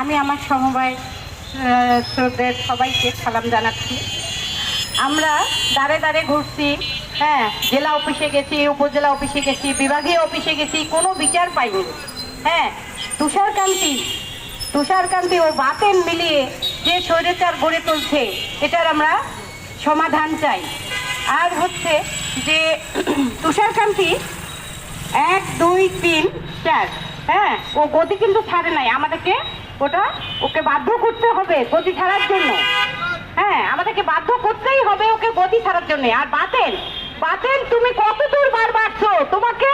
আমি আমার সমবায় শ্রোতের সবাইকে সালাম জানাচ্ছি। আমরা দাঁড়ে দাঁড়ে ঘুরছি হ্যাঁ জেলা অফিসে গেছি, উপজেলা অফিসে গেছি, বিভাগীয় অফিসে গেছি, কোনো বিচার পাইনি। হ্যাঁ তুষারকান্তি তুষারকান্তি ও বাতেন মিলিয়ে যে স্বৈরাচার গড়ে তুলছে, এটার আমরা সমাধান চাই। আর হচ্ছে যে, তুষারকান্তি এক, দুই, তিন, চার। হ্যাঁ ও গতি কিন্তু ছাড়ে নাই। আমাদেরকে ওটা, ওকে বাধ্য করতে হবে গতি ছাড়ার জন্য। হ্যাঁ আমাদেরকে বাধ্য করতেই হবে ওকে গতি ছাড়ার জন্য। আর বাতেন বাতেন, তুমি কত দূর বার বাড়ছো? তোমাকে,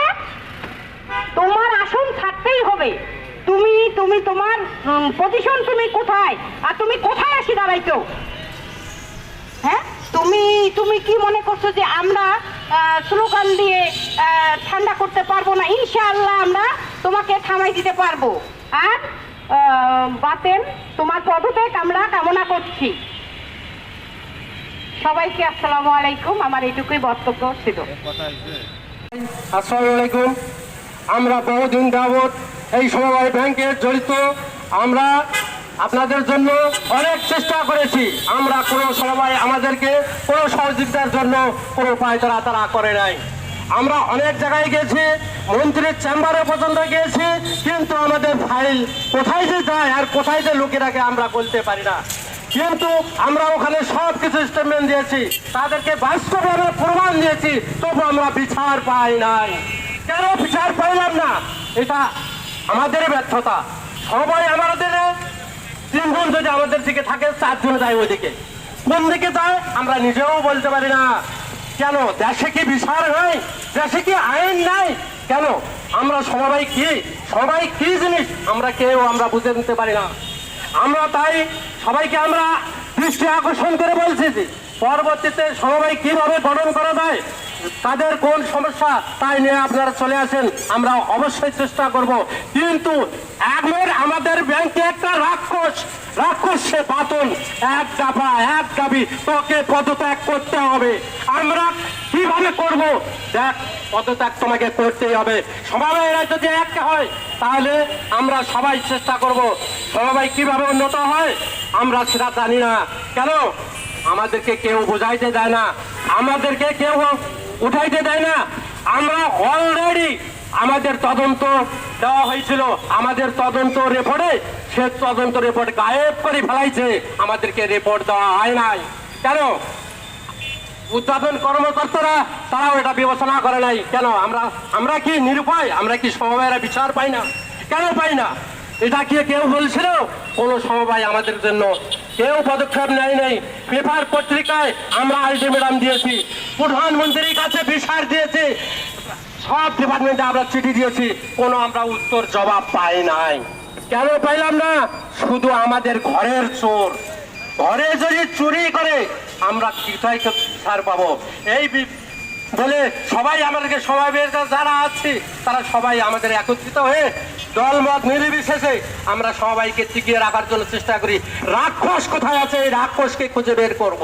তোমার আসন ছাড়তেই হবে। তুমি তুমি তোমার পজিশন তুমি কোথায়? আর তুমি কোথায় আসি দাঁড়াইছো? হ্যাঁ? তুমি তুমি কি মনে করছ যে আমরা স্লোগান দিয়ে আহ, করতে পারব না ইনশাআল্লাহ আমরা তোমাকে থামাই দিতে পারব। আর বাতেন তোমার পদত্যাগ আমরা কামনা করছি। সবাইকে আসসালামু আলাইকুম আমার এইটুকুই বক্তব্য ছিল। আসসালামু আলাইকুম। আমরা বহুদিন যাবৎ এই সমবায় ব্যাংকে জড়িত। আমরা আপনাদের জন্য অনেক চেষ্টা করেছি। আমরা কোনো সমবায় আমাদেরকে কোনো সহযোগিতার জন্য কোনো পায়তারা তারা করে নাই। আমরা অনেক জায়গায় গেছি, মন্ত্রীর চেম্বারে পর্যন্ত গিয়েছি কিন্তু আমাদের ফাইল কোথায় যে যায় আর কোথায় যে লোকেরাকে আমরা বলতে পারি না। কিন্তু আমরা ওখানে সব কিছু স্টেটমেন্ট দিয়েছি, তাদেরকে বাস্তবে প্রমাণ দিয়েছি, তবু আমরা বিচার পাই নাই। কেন বিচার পাইলাম না? এটা আমাদের ব্যর্থতা। সবাই আমাদের তিনজন যদি আমাদের দিকে থাকে, চারজন যায় ওইদিকে। কোন দিকে যায়, আমরা নিজেও বলতে পারি না। কেন? দেশে কি বিচার নাই দেশে কি আইন নাই? কেন? আমরা সবাই কি? সবাই কি জিনিস? আমরা কেউ, আমরা বুঝে নিতে পারি না। আমরা তাই সবাইকে আমরা দৃষ্টি আকর্ষণ করে বলছি যে, পরবর্তীতে সবাই কীভাবে গঠন করা যায়? তাদের কোন সমস্যা তাই নিয়ে আপনারা চলে আসেন। আমরা অবশ্যই চেষ্টা করব। কিন্তু এখন আমাদের ব্যাংকে একটা রাক্ষস রাক্ষস সে বাতন এক দফা এক দাবি তোকে পদত্যাগ করতে হবে। আমরা কীভাবে করব? দেখ, পদত্যাগ তোমাকে করতেই হবে। সবাই যদি একটা হয়, তাহলে আমরা সবাই চেষ্টা করব। সবাই কীভাবে উন্নত হয়, আমরা সেটা জানি না। কেন? আমাদেরকে কেউ বোঝাইতে দেয় না। আমাদেরকে কেউ উঠাইতে দেয় না। আমরা অলরেডি আমাদের তদন্ত দেওয়া হয়েছিল। আমাদের তদন্ত রেপোর্টে সে তদন্ত রিপোর্ট গায়েব করে ফেলাইছে। আমাদেরকে রিপোর্ট দেওয়া হয় নাই। কেন? উৎপাদন কর্মকর্তারা, তারাও এটা বিবেচনা করে নাই। কেন? আমরা আমরা কি নিরুপায়? আমরা কি সমবায়ের বিচার পাই না? কেন পাই না? এটা কি কেউ বলছিল? কোন সমবায় আমাদের জন্য কেউ পদক্ষেপ নেয় নাই। পেপার পত্রিকায় আমরা আলটিমেটাম দিয়েছি। প্রধানমন্ত্রীর কাছে বিচার দিয়েছি। সব ডিপার্টমেন্টে আমরা চিঠি দিয়েছি, কোনো আমরা উত্তর জবাব পাই নাই। কেন পাইলাম না? শুধু আমাদের ঘরের চোর। ঘরে যদি চুরি করে, আমরা কোথায় ছাড় পাবো? এই বলে সবাই আমাদেরকে সমাবেশ যারা আছে, তারা সবাই আমাদের একত্রিত হয়ে দলমত নির্বিশেষে আমরা সবাইকে টিকিয়ে রাখার জন্য চেষ্টা করি। রাক্ষস কোথায় আছে? এই রাক্ষসকে খুঁজে বের করব।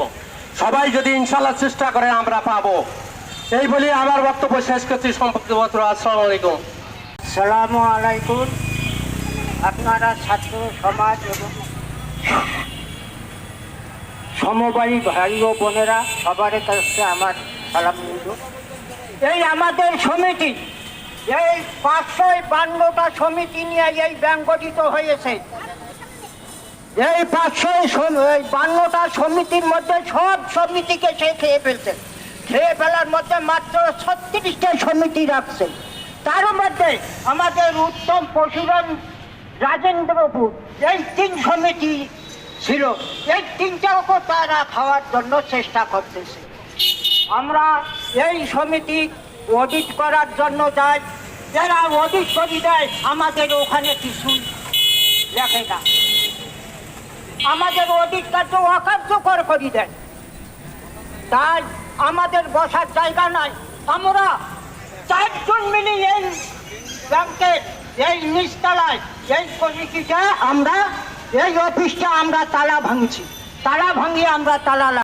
সবাই যদি ইনশাল্লাহ চেষ্টা করে, আমরা পাবো। এই বলে আমার বক্তব্য শেষ করছি। সম্পর্কে আসসালামু আলাইকুম। সালামু আলাইকুম। আপনারা ছাত্র সমাজ এবং সমবায়ী ভাই ও বোনেরা, সবার কাছে আমার সালাম এই আমাদের সমিতি, এই পাঁচশো বান্নটা সমিতি নিয়ে এই ব্যাংক গঠিত হয়েছে। এই পাঁচশো এই বান্নটা সমিতির মধ্যে সব সমিতিকে সে খেয়ে ফেলছে। খেয়ে ফেলার মধ্যে মাত্র ছত্রিশটা সমিতি রাখছে। তার মধ্যে আমাদের উত্তম পশুরাম রাজেন্দ্রপুর, এই তিন সমিতি ছিল। এই তিনটাকে তারা খাওয়ার জন্য চেষ্টা করতেছে। আমরা এই সমিতি অডিট করার জন্য যাই। যারা অডিট করি দেয়, আমাদের ওখানে কিছু লেখে না। আমাদের অধিকারকে কার্য অকার্যকর করে দেন। তাই আমাদের বসার জায়গা নাই। আমরা চারজন মিলে এই ব্যাংকের এই নিচতলায় এই কমিটিটা আমরা, এই অফিসটা আমরা তালা ভাঙছি। তালা ভাঙিয়ে আমরা তালা